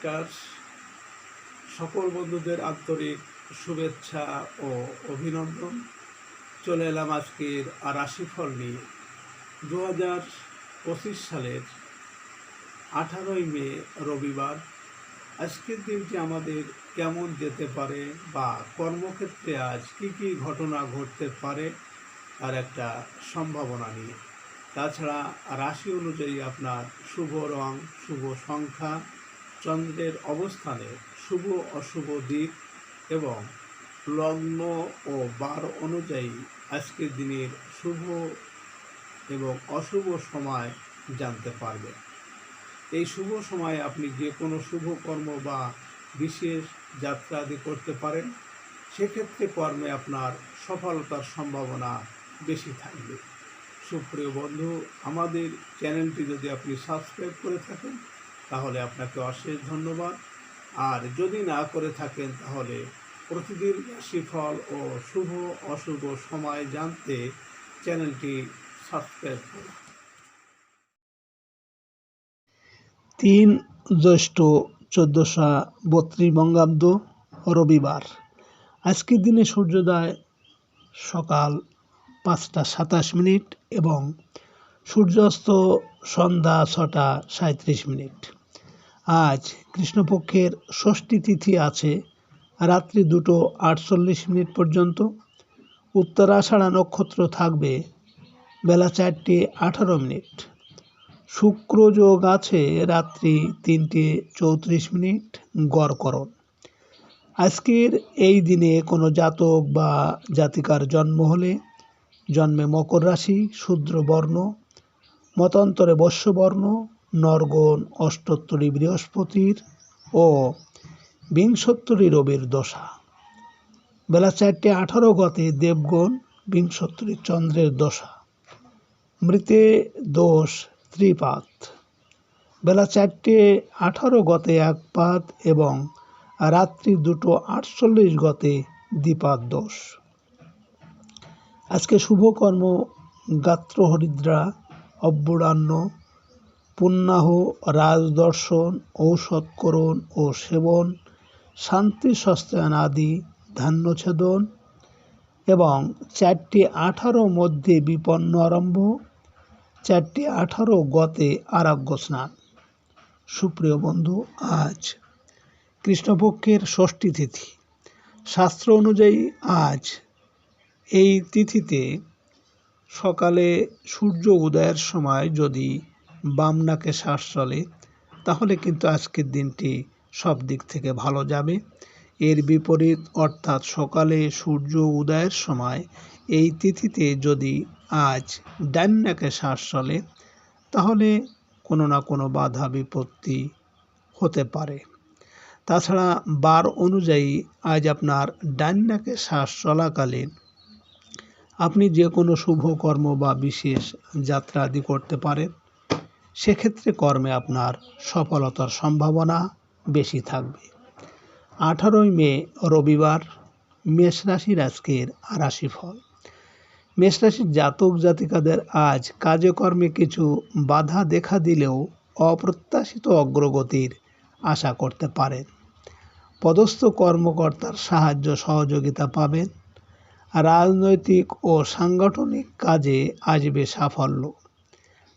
নমস্কার। সকল বন্ধুদের আন্তরিক শুভেচ্ছা ও অভিনন্দন। চলে এলাম আজকের রাশিফল নিয়ে। দু হাজার পঁচিশ সালের আঠারোই মে রবিবার। আজকের দিনটি আমাদের কেমন যেতে পারে বা কর্মক্ষেত্রে আজ কী কী ঘটনা ঘটতে পারে তার একটা সম্ভাবনা নিয়ে। তাছাড়া রাশি অনুযায়ী আপনার শুভ রং, শুভ সংখ্যা চন্দ্রের অবস্থানে শুভ অশুভ দিক এবং লগ্ন ও বার অনুযায়ী আজকের দিনের শুভ এবং অশুভ সময় জানতে পারবেন। এই শুভ সময়ে আপনি যে কোনো শুভ কর্ম বা বিশেষ যাত্রা আদি করতে পারেন, সেক্ষেত্রে কর্মে আপনার সফলতার সম্ভাবনা বেশি থাকবে। সুপ্রিয় বন্ধু, আমাদের চ্যানেলটি যদি আপনি সাবস্ক্রাইব করে থাকেন তাহলে আপনাকে অশেষ ধন্যবাদ। আর যদি না করে থাকেন, তাহলে প্রতিদিন রাশিফল ও শুভ অশুভ সময় জানতে চ্যানেলটি সাবস্ক্রাইব করুন। তিন জ্যৈষ্ঠ চোদ্দোশো বত্রিশ বঙ্গাব্দ রবিবার। আজকের দিনে সূর্যোদয় সকাল পাঁচটা সাতাশ মিনিট এবং সূর্যাস্ত সন্ধ্যা ছটা সাঁত্রিশ মিনিট। আজ কৃষ্ণপক্ষের ষষ্ঠী তিথি আছে, রাত্রি দুটো আটচল্লিশ মিনিট পর্যন্ত। উত্তরাষাঢ়া নক্ষত্র থাকবে বেলা চারটে আঠারো মিনিট। শুক্র যোগ আছে রাত্রি তিনটে চৌত্রিশ মিনিট গড়করণ আজকের এই দিনে কোনো জাতক বা জাতিকার জন্ম হলে জন্মে মকর রাশি, শূদ্র বর্ণ, মতান্তরে বর্ণ নরগণ অষ্টোত্তরী বৃহস্পতির ও বিংশোত্তরী রবির দশা। বেলা চারটে আঠারো গতে দেবগণ বিংশোত্তরী চন্দ্রের দশা। মৃতে দোষ ত্রিপাত। বেলা চারটে আঠারো গতে এক পাত এবং রাত্রি দুটো আটচল্লিশ গতে দ্বিপাত দোষ। আজকে শুভকর্ম গাত্র হরিদ্রা অব্যুরান্ন পুণ্যাহ, রাজদর্শন, ঔষধকরণ ও সেবন শান্তি সস্তায়ন আদি ধান্যছেদন এবং চারটি আঠারো মধ্যে বিপন্ন আরম্ভ, চারটি আঠারো গতে আরাগ্য স্নান। সুপ্রিয় বন্ধু, আজ কৃষ্ণপক্ষের ষষ্ঠী তিথি। শাস্ত্র অনুযায়ী আজ এই তিথিতে সকালে সূর্য উদয়ের সময় যদি বাম নাকে শ্বাস চলে, তাহলে কিন্তু আজকের দিনটি সব দিক থেকে ভালো যাবে। এর বিপরীত, অর্থাৎ সকালে সূর্য উদয়ের সময় এই তিথিতে যদি আজ ডান নাকে শ্বাস চলে, তাহলে কোনো না কোনো বাধা বিপত্তি হতে পারে। তাছাড়া বার অনুযায়ী আজ আপনার ডান নাকে শ্বাস চলাকালীন আপনি যে কোনো শুভ কর্ম বা বিশেষ যাত্রা আদি করতে পারেন। সেক্ষেত্রে কর্মে আপনার সফলতার সম্ভাবনা বেশি থাকবে। আঠারোই মে, রবিবার, মেষ রাশির আজকের রাশিফল। মেষ রাশির জাতক জাতিকাদের আজ কাজে কর্মে কিছু বাধা দেখা দিলেও অপ্রত্যাশিত অগ্রগতির আশা করতে পারেন। পদস্থ কর্মকর্তার সাহায্য সহযোগিতা পাবেন। রাজনৈতিক ও সাংগঠনিক কাজে আসবে সাফল্য।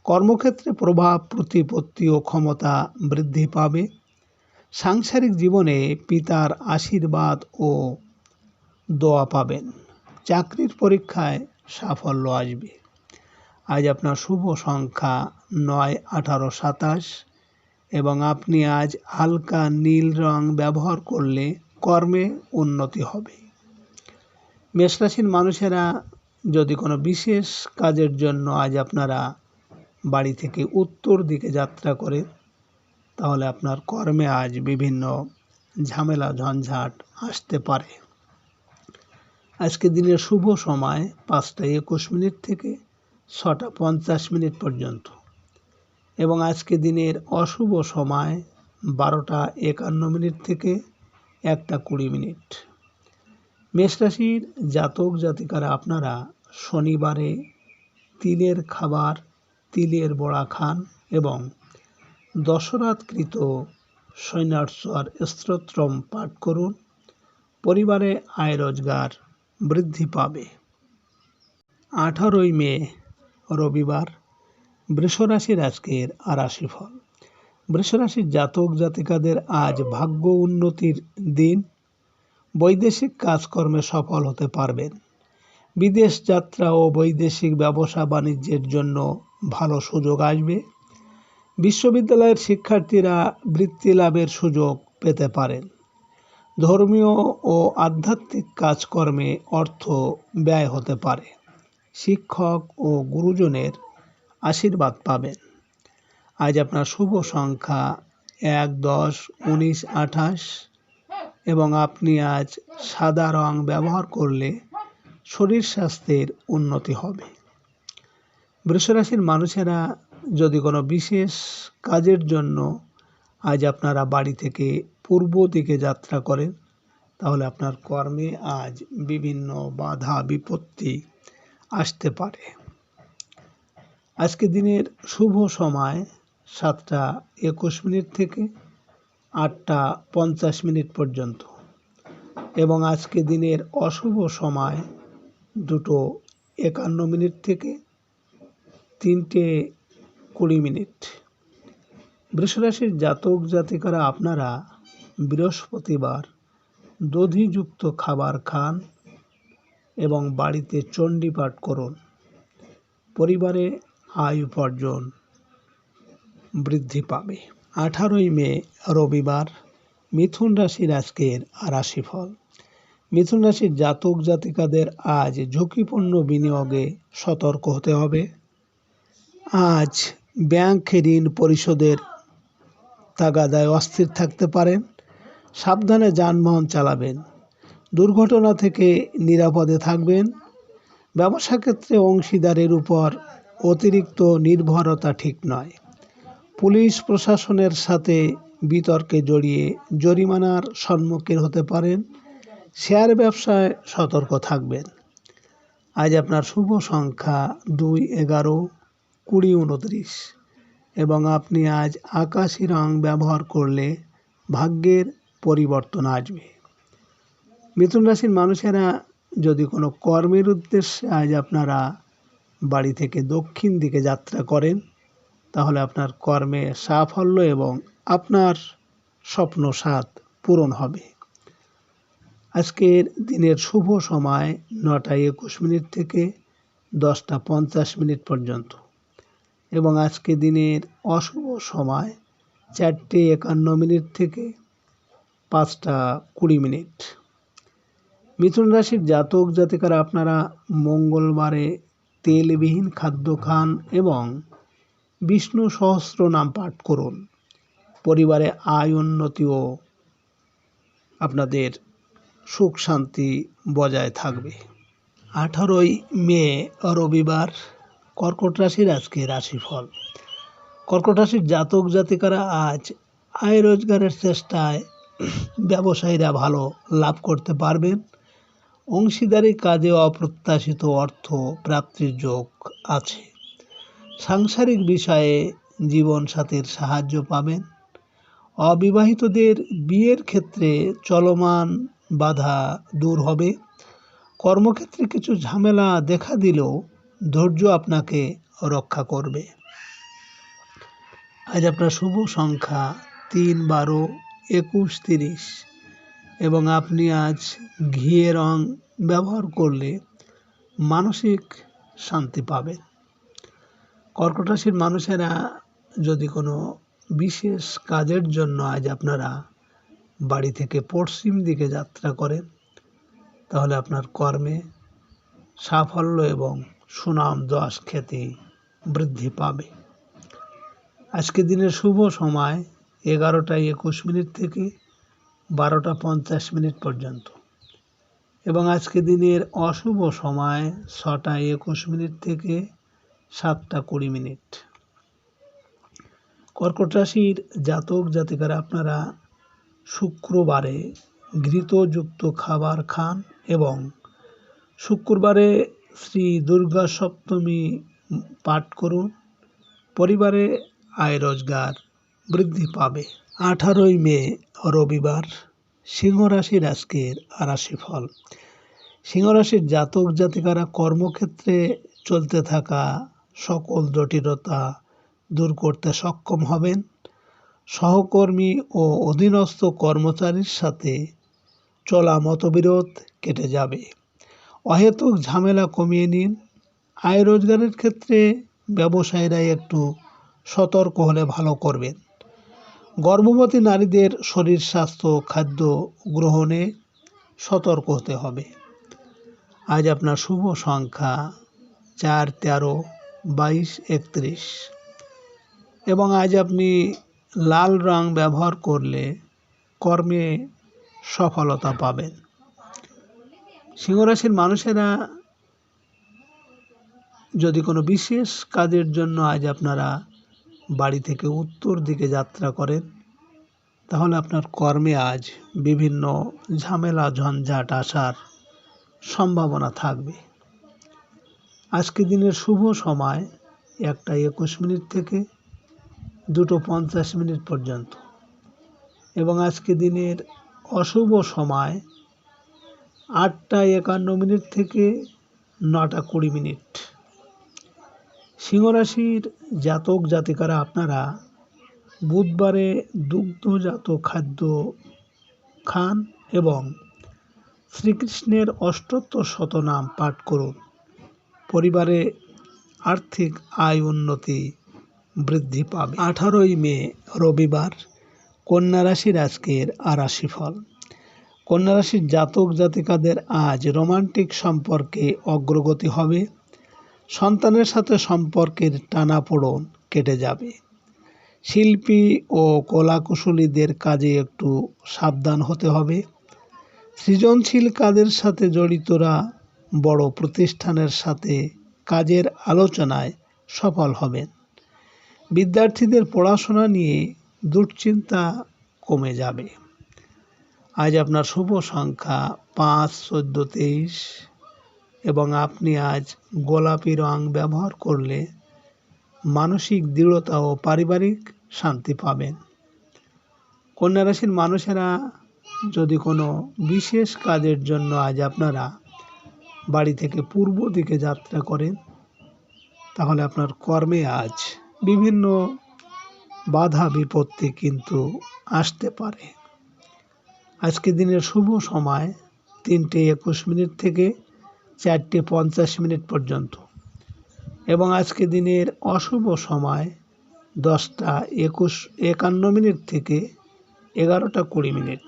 কর্মক্ষেত্রে প্রভাব, প্রতিপত্তি ও ক্ষমতা বৃদ্ধি পাবে। সাংসারিক জীবনে পিতার আশীর্বাদ ও দোয়া পাবেন। চাকরির পরীক্ষায় সাফল্য আসবে। আজ আপনার শুভ সংখ্যা নয়, আঠারো, সাতাশ এবং আপনি আজ হালকা নীল রং ব্যবহার করলে কর্মে উন্নতি হবে। মেষরাশির মানুষেরা যদি কোনো বিশেষ কাজের জন্য আজ আপনারা বাড়ি থেকে উত্তর দিকে যাত্রা করে, তাহলে আপনার কর্মে আজ বিভিন্ন ঝামেলা, ঝঞ্ঝাট আসতে পারে। আজকে দিনের শুভ সময় পাঁচটা একুশ মিনিট থেকে ছটা পঞ্চাশ মিনিট পর্যন্ত। এবং আজকে দিনের অশুভ সময় বারোটা একান্ন মিনিট থেকে একটা কুড়ি মিনিট। মেষরাশির জাতক জাতিকারা, আপনারা শনিবারে তিলের খাবার তিলের বড়া খান এবং দশরাতকৃত সৈন্যার্সর স্তোত্রম পাঠ করুন। পরিবারে আয় রোজগার বৃদ্ধি পাবে। আঠারোই মে, রবিবার, বৃষরাশির আজকের রাশিফল বৃষরাশির জাতক জাতিকাদের আজ ভাগ্য উন্নতির দিন। বৈদেশিক কাজকর্মে সফল হতে পারবেন। বিদেশ যাত্রা ও বৈদেশিক ব্যবসা বাণিজ্যের জন্য ভালো সুযোগ আসবে। বিশ্ববিদ্যালয়ের শিক্ষার্থীরা বৃত্তি লাভের সুযোগ পেতে পারেন। ধর্মীয় ও আধ্যাত্মিক কাজকর্মে অর্থ ব্যয় হতে পারে। শিক্ষক ও গুরুজনের আশীর্বাদ পাবেন। আজ আপনার শুভ সংখ্যা এক, দশ, উনিশ, আঠাশ এবং আপনি আজ সাদা রং ব্যবহার করলে শরীর স্বাস্থ্যের উন্নতি হবে। বৃষরাশির মানুষেরা যদি কোনো বিশেষ কাজের জন্য আজ আপনারা বাড়ি থেকে পূর্ব দিকে যাত্রা করেন, তাহলে আপনার কর্মে আজ বিভিন্ন বাধা, বিপত্তি আসতে পারে। আজকে দিনের শুভ সময় সাতটা একুশ মিনিট থেকে আটটা পঞ্চাশ মিনিট পর্যন্ত এবং আজকে দিনের অশুভ সময় দুটো একান্ন মিনিট থেকে তিনটে কুড়ি মিনিট। বৃষরাশির জাতক জাতিকারা আপনারা বৃহস্পতিবার দধিযুক্ত খাবার খান এবং বাড়িতে চণ্ডীপাঠ করুন। পরিবারে আয় উপার্জন বৃদ্ধি পাবে। আঠারোই মে, রবিবার মিথুন রাশির আজকের রাশিফল। মিথুন রাশির জাতক জাতিকাদের আজ ঝুঁকিপূর্ণ বিনিয়োগে সতর্ক হতে হবে। আজ ব্যাংক ঋণ পরিশোধের তাগাদায় অস্থির থাকতে পারেন। সাবধানে যানবাহন চালাবেন। দুর্ঘটনা থেকে নিরাপদে থাকবেন। ব্যবসা ক্ষেত্রে অংশীদারের উপর অতিরিক্ত নির্ভরতা ঠিক নয়। পুলিশ প্রশাসনের সাথে বিতর্কে জড়িয়ে জরিমানার সম্মুখীন হতে পারেন। শেয়ার ব্যবসায় সতর্ক থাকবেন। আজ আপনার শুভ সংখ্যা দুই এগারো। কুড়ি উনত্রিশ এবং আপনি আজ আকাশি রং ব্যবহার করলে ভাগ্যের পরিবর্তন আসবে। মিথুন রাশির মানুষেরা যদি কোনো কর্মের উদ্দেশ্যে আজ আপনারা বাড়ি থেকে দক্ষিণ দিকে যাত্রা করেন, তাহলে আপনার কর্মে সাফল্য এবং আপনার স্বপ্ন সাত পূরণ হবে। আজকের দিনের শুভ সময় নটা একুশ মিনিট থেকে দশটা পঞ্চাশ মিনিট পর্যন্ত। এবং আজকে দিনের অশুভ সময় চারটে একান্ন মিনিট থেকে পাঁচটা কুড়ি মিনিট। মিথুন রাশির জাতক জাতিকারা আপনারা মঙ্গলবারে তেলবিহীন খাদ্য খান এবং বিষ্ণু সহস্র নাম পাঠ করুন। পরিবারে আয় উন্নতিও আপনাদের সুখ শান্তি বজায় থাকবে। আঠারোই মে রবিবার কর্কট রাশির আজকে রাশিফল। কর্কট রাশির জাতক জাতিকারা আজ আয় রোজগারের চেষ্টায় ব্যবসায়ীরা ভালো লাভ করতে পারবেন। অংশীদারি কাজে অপ্রত্যাশিত অর্থ প্রাপ্তির যোগ আছে। সাংসারিক বিষয়ে জীবন জীবনসাথীর সাহায্য পাবেন। অবিবাহিতদের বিয়ের ক্ষেত্রে চলমান বাধা দূর হবে। কর্মক্ষেত্রে কিছু ঝামেলা দেখা দিলেও ধৈর্য আপনাকে রক্ষা করবে। আজ আপনার শুভ সংখ্যা তিন বারো একুশ তিরিশ এবং আপনি আজ ঘিয়ে রং ব্যবহার করলে মানসিক শান্তি পাবেন। কর্কট রাশির মানুষেরা যদি কোনো বিশেষ কাজের জন্য আজ আপনারা বাড়ি থেকে পশ্চিম দিকে যাত্রা করেন, তাহলে আপনার কর্মে সাফল্য এবং সুনাম যশ খ্যাতি বৃদ্ধি পাবে। আজকে দিনের শুভ সময় এগারোটা একুশ মিনিট থেকে বারোটা পঞ্চাশ মিনিট পর্যন্ত। এবং আজকে দিনের অশুভ সময় ছটা একুশ মিনিট থেকে সাতটা কুড়ি মিনিট। কর্কট রাশির জাতক জাতিকারা, আপনারা শুক্রবারে ঘৃতযুক্ত খাবার খান এবং শুক্রবারে শ্রী দুর্গা সপ্তমী পাঠ করুন। পরিবারে আয় রোজগার বৃদ্ধি পাবে। আঠারোই মে, রবিবার সিংহ রাশির আজকের রাশিফল। সিংহ রাশির জাতক জাতিকারা কর্মক্ষেত্রে চলতে থাকা সকল জটিলতা দূর করতে সক্ষম হবেন। সহকর্মী ও অধীনস্থ কর্মচারীর সাথে চলা মতবিরোধ কেটে যাবে। অহেতুক ঝামেলা কমিয়ে নিন। আয় রোজগারের ক্ষেত্রে ব্যবসায়ীরা একটু সতর্ক হলে ভালো করবেন। গর্ভবতী নারীদের শরীর স্বাস্থ্য খাদ্য গ্রহণে সতর্ক হতে হবে। আজ আপনার শুভ সংখ্যা চার, তেরো, বাইশ, একত্রিশ। এবং আজ আপনি লাল রং ব্যবহার করলে কর্মে সফলতা পাবেন। সিংহরাশির মানুষেরা যদি কোনো বিশেষ কাজের জন্য আজ আপনারা বাড়ি থেকে উত্তর দিকে যাত্রা করেন, তাহলে আপনার কর্মে আজ বিভিন্ন ঝামেলা, ঝঞ্ঝাট আসার সম্ভাবনা থাকবে। আজকে দিনের শুভ সময় একটা একুশ মিনিট থেকে দুটো পঞ্চাশ মিনিট পর্যন্ত। এবং আজকে দিনের অশুভ সময় আটটা একান্ন মিনিট থেকে নটা কুড়ি মিনিট। সিংহরাশির জাতক জাতিকারা আপনারা বুধবারে দুগ্ধজাত খাদ্য খান এবং শ্রীকৃষ্ণের অষ্টোত্তর শতনাম পাঠ করুন। পরিবারে আর্থিক আয় উন্নতি বৃদ্ধি পাবে। আঠারোই মে রবিবার, কন্যা রাশির আজকের আরাশি ফল কন্যা রাশির জাতক জাতিকাদের আজ রোমান্টিক সম্পর্কে অগ্রগতি হবে। সন্তানের সাথে সম্পর্কের টানাপোড়ন কেটে যাবে। শিল্পী ও কলাকুশলীদের কাজে একটু সাবধান হতে হবে। সৃজনশীল কাজের সাথে জড়িতরা বড় প্রতিষ্ঠানের সাথে কাজের আলোচনায় সফল হবেন। বিদ্যার্থীদের পড়াশোনা নিয়ে দুশ্চিন্তা কমে যাবে। আজ আপনার শুভ সংখ্যা পাঁচ, চোদ্দ, তেইশ। এবং আপনি আজ গোলাপি রং ব্যবহার করলে মানসিক দৃঢ়তা ও পারিবারিক শান্তি পাবেন। কন্যা রাশির মানুষেরা, যদি কোনো বিশেষ কাজের জন্য আজ আপনারা বাড়ি থেকে পূর্ব দিকে যাত্রা করেন, তাহলে আপনার কর্মে আজ বিভিন্ন বাধা বিপত্তি কিন্তু আসতে পারে। আজকে দিনের শুভ সময় তিনটে একুশ মিনিট থেকে চারটে পঞ্চাশ মিনিট পর্যন্ত। এবং আজকে দিনের অশুভ সময় দশটা একুশ, একান্ন মিনিট থেকে এগারোটা কুড়ি মিনিট।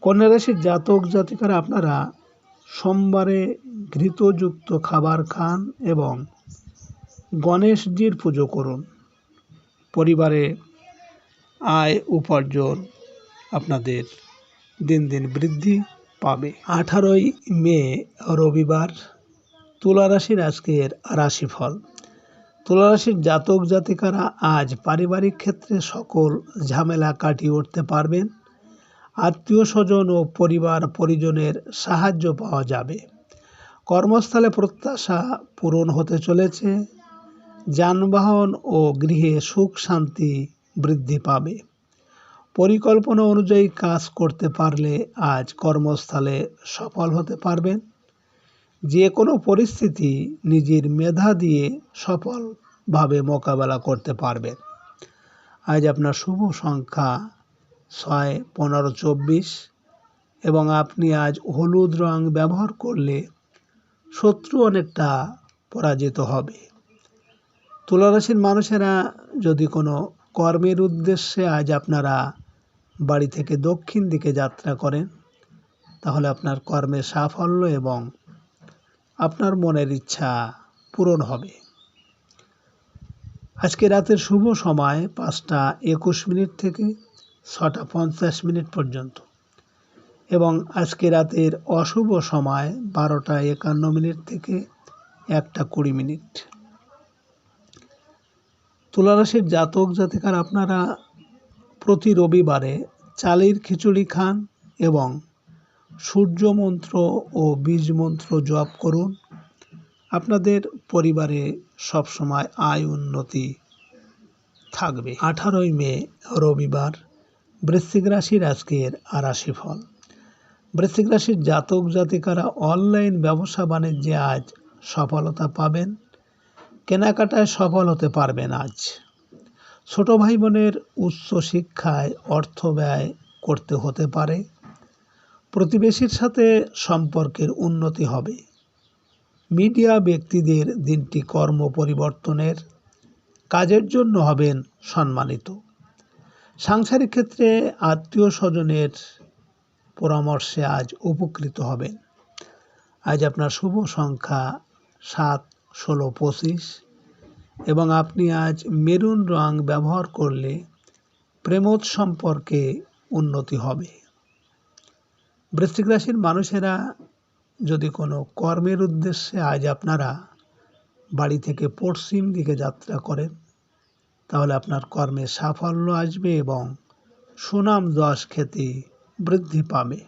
কন্যা রাশির জাতক জাতিকারা আপনারা সোমবারে ঘৃতযুক্ত খাবার খান এবং গণেশজির পুজো করুন। পরিবারে আয়, উপার্জন আপনাদের দিন দিন বৃদ্ধি পাবে। আঠারোই মে, রবিবার তুলা রাশির আজকের রাশিফল। তুলা রাশির জাতক জাতিকারা আজ পারিবারিক ক্ষেত্রে সকল ঝামেলা কাটিয়ে উঠতে পারবেন। আত্মীয় স্বজন ও পরিবার পরিজনের সাহায্য পাওয়া যাবে। কর্মস্থলে প্রত্যাশা পূরণ হতে চলেছে। যানবাহন ও গৃহে সুখ শান্তি বৃদ্ধি পাবে। পরিকল্পনা অনুযায়ী কাজ করতে পারলে আজ কর্মস্থলে সফল হতে পারবেন। যে কোনো পরিস্থিতি নিজের মেধা দিয়ে সফলভাবে মোকাবেলা করতে পারবেন। আজ আপনার শুভ সংখ্যা ছয়, পনেরো, চব্বিশ এবং আপনি আজ হলুদ রং ব্যবহার করলে শত্রু অনেকটা পরাজিত হবে। তুলারাশির মানুষেরা যদি কোনো কর্মের উদ্দেশ্যে আজ আপনারা বাড়ি থেকে দক্ষিণ দিকে যাত্রা করেন, তাহলে আপনার কর্মে সাফল্য এবং আপনার মনের ইচ্ছা পূরণ হবে। আজকে রাতের শুভ সময় পাঁচটা একুশ মিনিট থেকে ছটা পঞ্চাশ মিনিট পর্যন্ত এবং আজকে রাতের অশুভ সময় বারোটা একান্ন মিনিট থেকে একটা কুড়ি মিনিট। তুলারাশির জাতক জাতিকার আপনারা প্রতি রবিবারে চালের খিচুড়ি খান এবং সূর্য মন্ত্র ও বীজ মন্ত্র জপ করুন। আপনাদের পরিবারে সবসময় আয় উন্নতি থাকবে। আঠারোই মে, রবিবার, বৃশ্চিক রাশির আজকের আর রাশিফল। বৃশ্চিক রাশির জাতক জাতিকারা অনলাইন ব্যবসা বাণিজ্যে আজ সফলতা পাবেন। কেনাকাটায় সফল হতে পারবেন আজ। ছোট ভাই বোনের উচ্চ শিক্ষায় অর্থ ব্যয় করতে হতে পারে। প্রতিবেশীর সাথে সম্পর্কের উন্নতি হবে। মিডিয়া ব্যক্তিদের দিনটি কর্ম পরিবর্তনের কাজের জন্য হবেন সম্মানিত। সাংসারিক ক্ষেত্রে আত্মীয় স্বজনের পরামর্শে আজ উপকৃত হবেন। আজ আপনার শুভ সংখ্যা সাত, ষোলো, পঁচিশ। এবং আপনি আজ মেরুন রং ব্যবহার করলে প্রেমোদ সম্পর্কে উন্নতি হবে। বৃশ্চিক রাশির মানুষেরা যদি কোনো কর্মের উদ্দেশ্যে আজ আপনারা বাড়ি থেকে পশ্চিম দিকে যাত্রা করেন, তাহলে আপনার কর্মে সাফল্য আসবে এবং সুনাম দশ খ্যাতি বৃদ্ধি পাবে।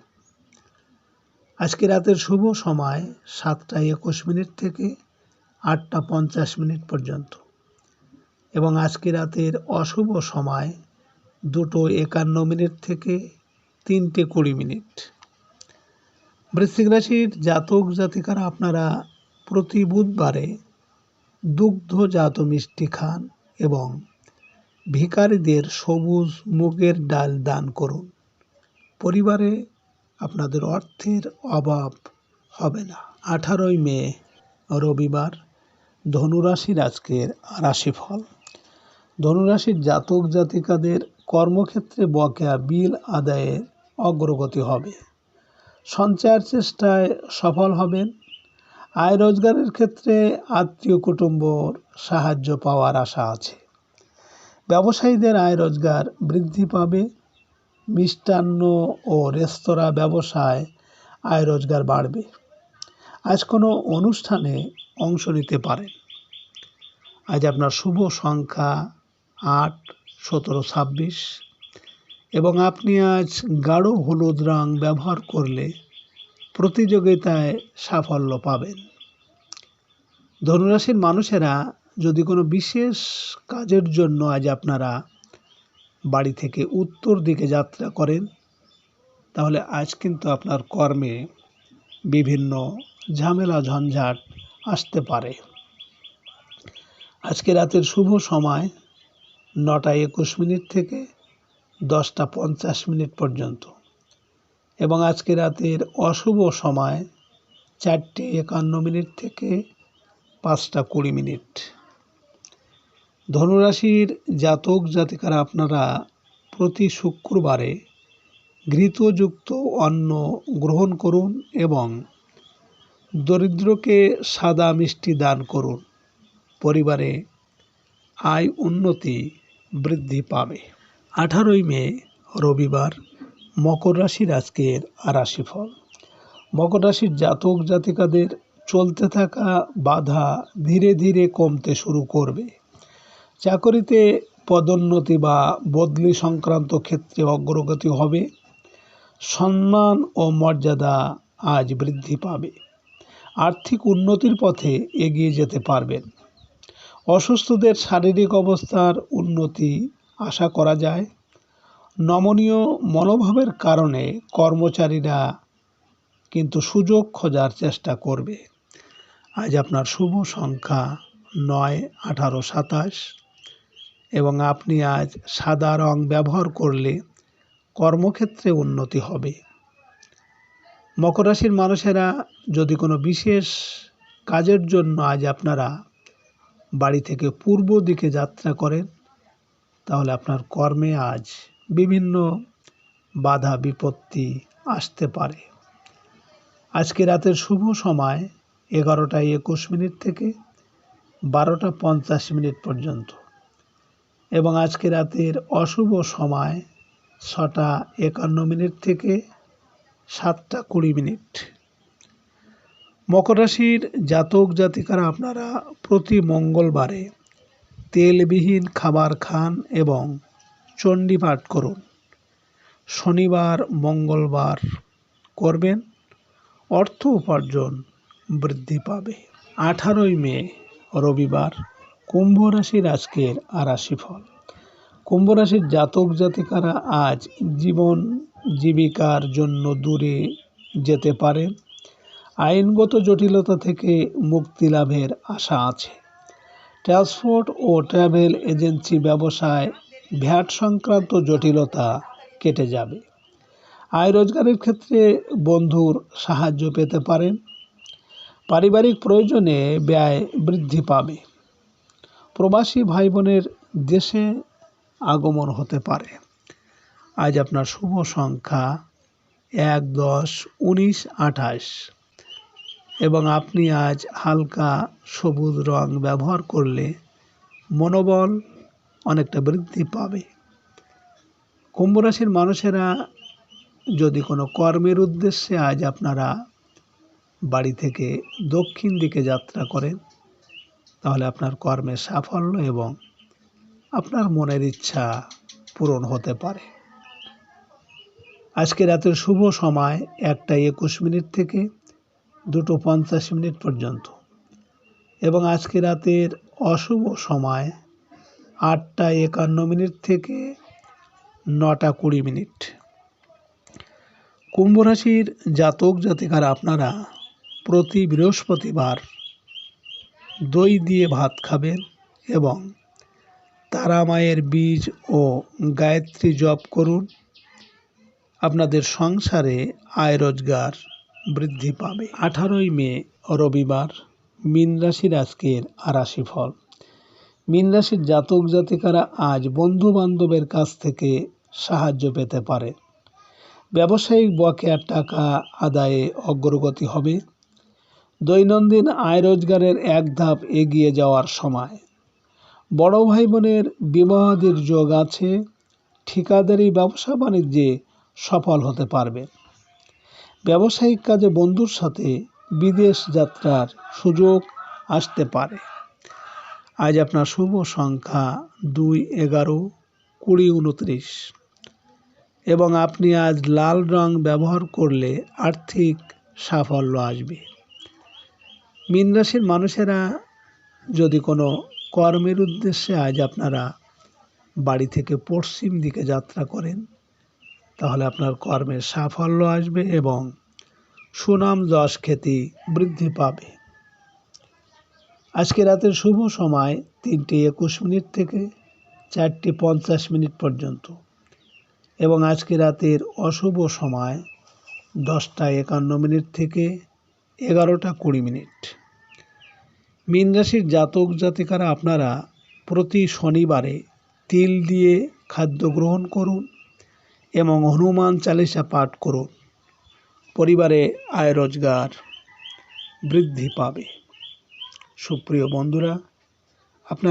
আজকে রাতের শুভ সময় সাতটা একুশ মিনিট থেকে আটটা পঞ্চাশ মিনিট পর্যন্ত। এবং আজকে রাতের অশুভ সময় দুটো একান্ন মিনিট থেকে তিনটে কুড়ি মিনিট। বৃশ্চিক রাশির জাতক জাতিকারা আপনারা প্রতি বুধবারে দুগ্ধজাত মিষ্টি খান এবং ভিখারিদের সবুজ মুগের ডাল দান করুন। পরিবারে আপনাদের অর্থের অভাব হবে না। আঠারোই মে রবিবার, ধনুরাশির আজকের রাশিফল। ধনুরাশির জাতক জাতিকাদের কর্মক্ষেত্রে বকেয়া বিল আদায়ের অগ্রগতি হবে। সঞ্চয়ের চেষ্টায় সফল হবেন। আয় রোজগারের ক্ষেত্রে আত্মীয় কুটুম্বর সাহায্য পাওয়ার আশা আছে। ব্যবসায়ীদের আয় রোজগার বৃদ্ধি পাবে। মিষ্টান্ন ও রেস্তোরাঁ ব্যবসায় আয় রোজগার বাড়বে। আজ কোনো অনুষ্ঠানে অংশ নিতে পারেন। আজ আপনার শুভ সংখ্যা আট, সতেরো, ছাব্বিশ। এবং আপনি আজ গাঢ় হলুদ রং ব্যবহার করলে প্রতিযোগিতায় সাফল্য পাবেন। ধনুরাশির মানুষেরা যদি কোনো বিশেষ কাজের জন্য আজ আপনারা বাড়ি থেকে উত্তর দিকে যাত্রা করেন, তাহলে আজ কিন্তু আপনার কর্মে বিভিন্ন ঝামেলা, ঝঞ্ঝাট আসতে পারে। আজকে রাতের শুভ সময় নটা একুশ মিনিট থেকে দশটা পঞ্চাশ মিনিট পর্যন্ত। এবং আজকে রাতের অশুভ সময় চারটে একান্ন মিনিট থেকে পাঁচটা কুড়ি মিনিট। ধনুরাশির জাতক জাতিকারা আপনারা প্রতি শুক্রবারে ঘৃতযুক্ত অন্ন গ্রহণ করুন এবং দরিদ্রকে সাদা মিষ্টি দান করুন। পরিবারে আয় উন্নতি বৃদ্ধি পাবে। আঠারোই মে, রবিবার, মকর রাশির আজকের রাশিফল। মকর রাশির জাতক জাতিকাদের চলতে থাকা বাধা ধীরে ধীরে কমতে শুরু করবে। চাকরিতে পদোন্নতি বা বদলি সংক্রান্ত ক্ষেত্রে অগ্রগতি হবে। সম্মান ও মর্যাদা আজ বৃদ্ধি পাবে। আর্থিক উন্নতির পথে এগিয়ে যেতে পারবেন। অসুস্থদের শারীরিক অবস্থার উন্নতি আশা করা যায়। নমনীয় মনোভাবের কারণে কর্মচারীরা কিন্তু সুযোগ খোঁজার চেষ্টা করবে। আজ আপনার শুভ সংখ্যা নয়, আঠারো, সাতাশ এবং আপনি আজ সাদা রং ব্যবহার করলে কর্মক্ষেত্রে উন্নতি হবে। মকর রাশির মানুষেরা যদি কোনো বিশেষ কাজের জন্য আজ আপনারা বাড়ি থেকে পূর্ব দিকে যাত্রা করেন, তাহলে আপনার কর্মে আজ বিভিন্ন বাধা, বিপত্তি আসতে পারে। আজকে রাতের শুভ সময় এগারোটা একুশ মিনিট থেকে বারোটা পঞ্চাশ মিনিট পর্যন্ত। এবং আজকে রাতের অশুভ সময় ছটা একান্ন মিনিট থেকে সাতটা কুড়ি মিনিট। মকর রাশির জাতক জাতিকারা আপনারা প্রতি মঙ্গলবারে তেলবিহীন খাবার খান এবং চণ্ডী পাঠ করুন। শনিবার, মঙ্গলবার করবেন, অর্থ উপার্জন বৃদ্ধি পাবে। আঠারোই মে, রবিবার, কুম্ভ রাশির আজকের রাশিফল কুম্ভ রাশির জাতক জাতিকারা আজ জীবন জীবিকার জন্য দূরে যেতে পারে আইনগত জটিলতা থেকে মুক্তি লাভের আশা আছে। ট্রান্সপোর্ট ও ট্রাভেল এজেন্সি ব্যবসায় ভ্যাট সংক্রান্ত জটিলতা কেটে যাবে। আয় রোজগারের ক্ষেত্রে বন্ধুর সাহায্য পেতে পারেন। পারিবারিক প্রয়োজনে ব্যয় বৃদ্ধি পাবে। প্রবাসী ভাই বোনের দেশে আগমন হতে পারে। আজ আপনার শুভ সংখ্যা এক দশ উনিশ আঠাশ। এবং আপনি আজ হালকা সবুজ রং ব্যবহার করলে মনোবল অনেকটা বৃদ্ধি পাবে। কুম্ভ রাশির মানুষেরা যদি কোনো কর্মের উদ্দেশ্যে আজ আপনারা বাড়ি থেকে দক্ষিণ দিকে যাত্রা করেন, তাহলে আপনার কর্মের সাফল্য এবং আপনার মনের ইচ্ছা পূরণ হতে পারে। আজকে রাতের শুভ সময় একটা একুশ মিনিট থেকে দুটো পঞ্চাশ মিনিট পর্যন্ত। এবং আজকে রাতের অশুভ সময় আটটা একান্ন মিনিট থেকে নটা কুড়ি মিনিট। কুম্ভ রাশির জাতক জাতিকারা আপনারা প্রতি বৃহস্পতিবার দই দিয়ে ভাত খাবেন এবং তারা মায়ের বীজ ও গায়ত্রী জপ করুন। আপনাদের সংসারে আয় রোজগার বৃদ্ধি পাবে। আঠারোই মে, রবিবার, মীন রাশির আজকের আরাশি ফল মীন রাশির জাতক জাতিকারা আজ বন্ধু বান্ধবের কাছ থেকে সাহায্য পেতে পারে। ব্যবসায়িক বকেয়ার টাকা আদায়ে অগ্রগতি হবে। দৈনন্দিন আয় রোজগারের এক ধাপ এগিয়ে যাওয়ার সময়। বড় ভাই বোনের বিবাহাদির যোগ আছে। ঠিকাদারি, ব্যবসা বাণিজ্যে সফল হতে পারবে। ব্যবসায়িক কাজে বন্ধুর সাথে বিদেশ যাত্রার সুযোগ আসতে পারে। আজ আপনার শুভ সংখ্যা দুই এগারো কুড়ি উনত্রিশ। এবং আপনি আজ লাল রং ব্যবহার করলে আর্থিক সাফল্য আসবে। মীন রাশির মানুষেরা যদি কোনো কর্মের উদ্দেশ্যে আজ আপনারা বাড়ি থেকে পশ্চিম দিকে যাত্রা করেন তাহলে আপনার কর্মের সাফল্য আসবে এবং সুনাম যশ খ্যাতি বৃদ্ধি পাবে। আজকে রাতের শুভ সময় তিনটে একুশ মিনিট থেকে চারটে পঞ্চাশ মিনিট পর্যন্ত এবং আজকে রাতের অশুভ সময় দশটা একান্ন মিনিট থেকে এগারোটা কুড়ি মিনিট। মীন রাশির জাতক জাতিকারা আপনারা প্রতি শনিবারে তিল দিয়ে খাদ্য গ্রহণ করুন। এবং হনুমান চালিসা পাঠ করুন পরিবারে আয় রোজগার বৃদ্ধি পাবে। সুপ্রিয় বন্ধুরা